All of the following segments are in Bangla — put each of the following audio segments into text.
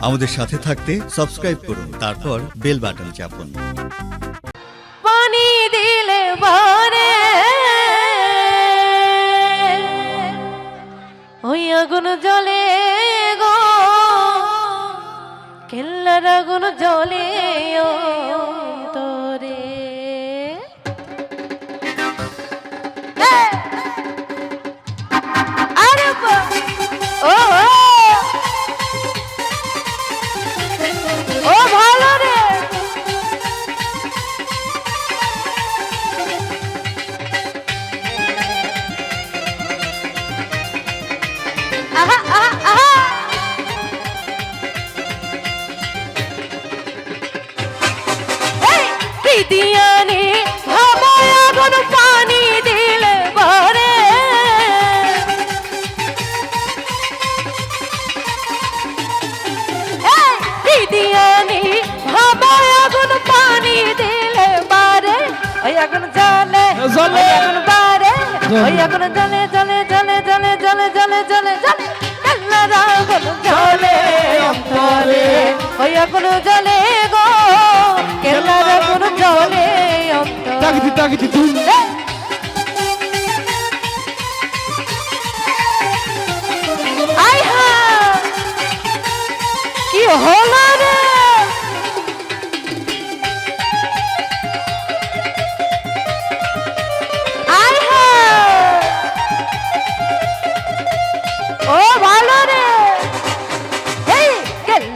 আমাদের সাথে থাকতে সাবস্ক্রাইব করুন, তারপর বেল বাটন চাপুন। পানি দিলে ওই আগুন জলে গো। কেল্লার আগুন জলে ওই আগুন জ্বলে জ্বলে জ্বলে জ্বলে জ্বলে জ্বলে জ্বলে জ্বলে কান্নার আগুন জ্বলে অন্তরে ওই আগুন জ্বলে গো কেল্লার আগুন জ্বলে অন্তরে তাগিদি তাগিদি ধুম আই হা কি হলো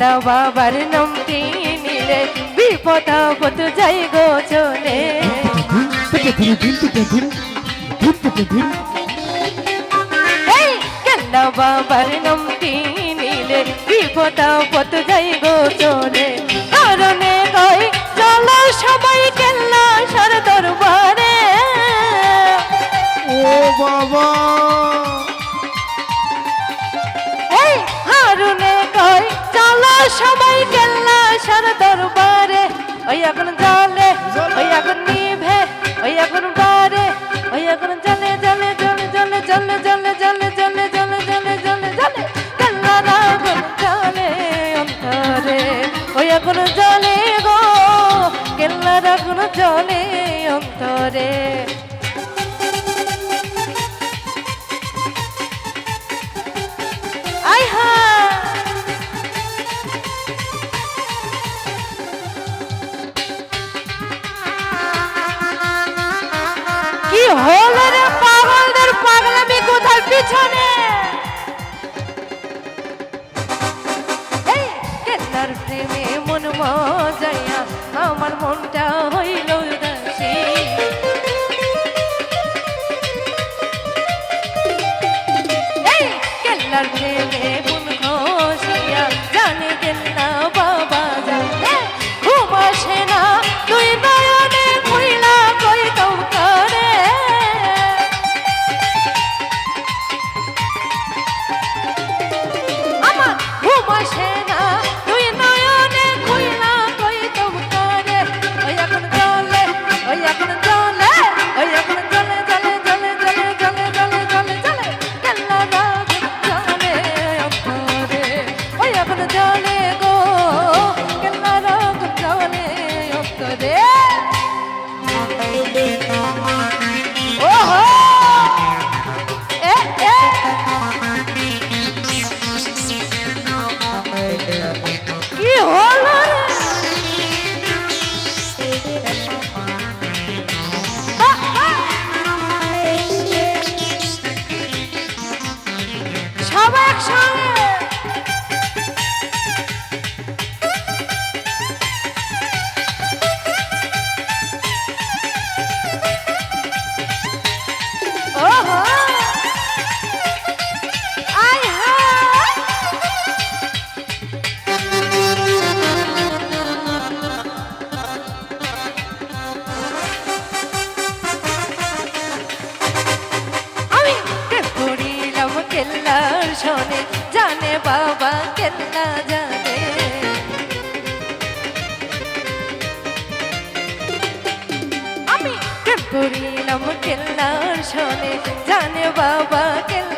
কেল্লা বাবার নামটি নিলে বিপদ আপদ যাই গো চলে। কেল্লা বাবার বিপদ যাই গো চলে। কারণে কই, চলো সবাই কেল্লা সার দরবারে। ওই আগুন জলে ওই আগুন নিভে ওই আগুন বারে ওই আগুন জলে জলে জলে জলে জলে জলে জলে জলে জলে জলে জলে জলে কেল্লার আগুন জ্বলে অন্তরে ওই আগুন জলে গো কেল্লার আগুন জলে অন্তরে হলো রে পাগলদের পাগলামি মজাইয়া আমার মনটা হইল શોને જાને બાબા કેટલા જાને আমি পুরিলাম কেল্লার শোনে জানে বাবা কেল্লা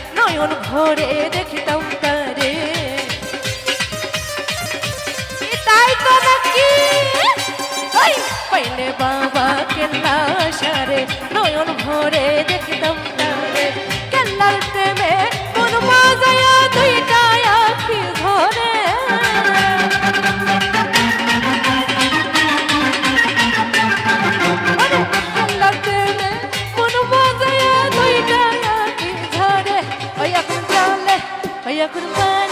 নয়ন ভরে দেখিতাম তারে। তাই তো নাকি? ওই পাইলে আয়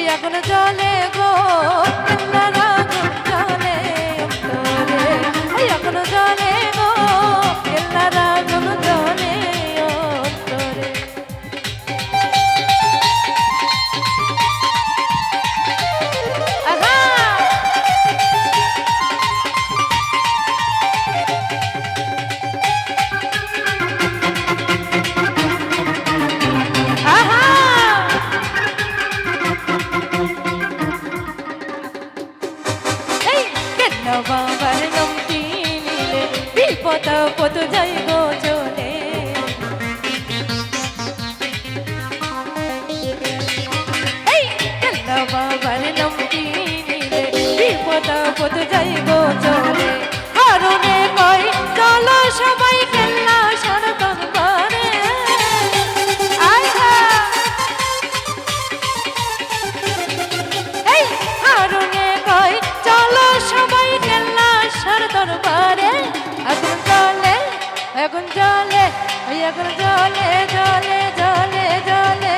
ওই এখন জলে গো বাবার নামটি নিলে বিপদ পদ যাই গো চলে। কারণে কই, চলো সবাই কেল্লা সরতন করে। এই হারুনে কই, চলো সবাই দরবারে আগুন জলে আগুন জলে ওই আগুন জলে জলে জলে জলে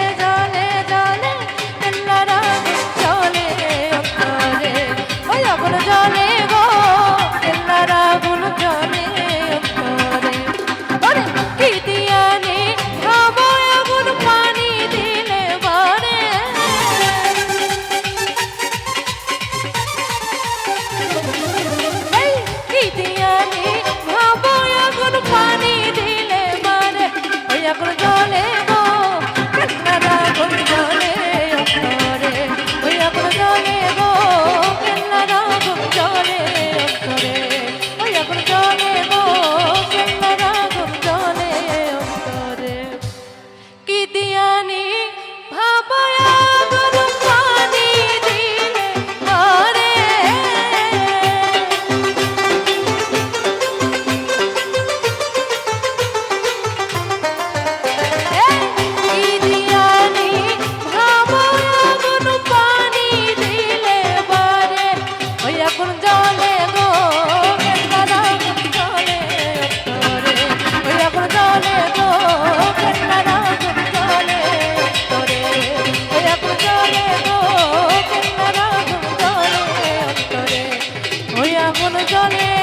কেন্নার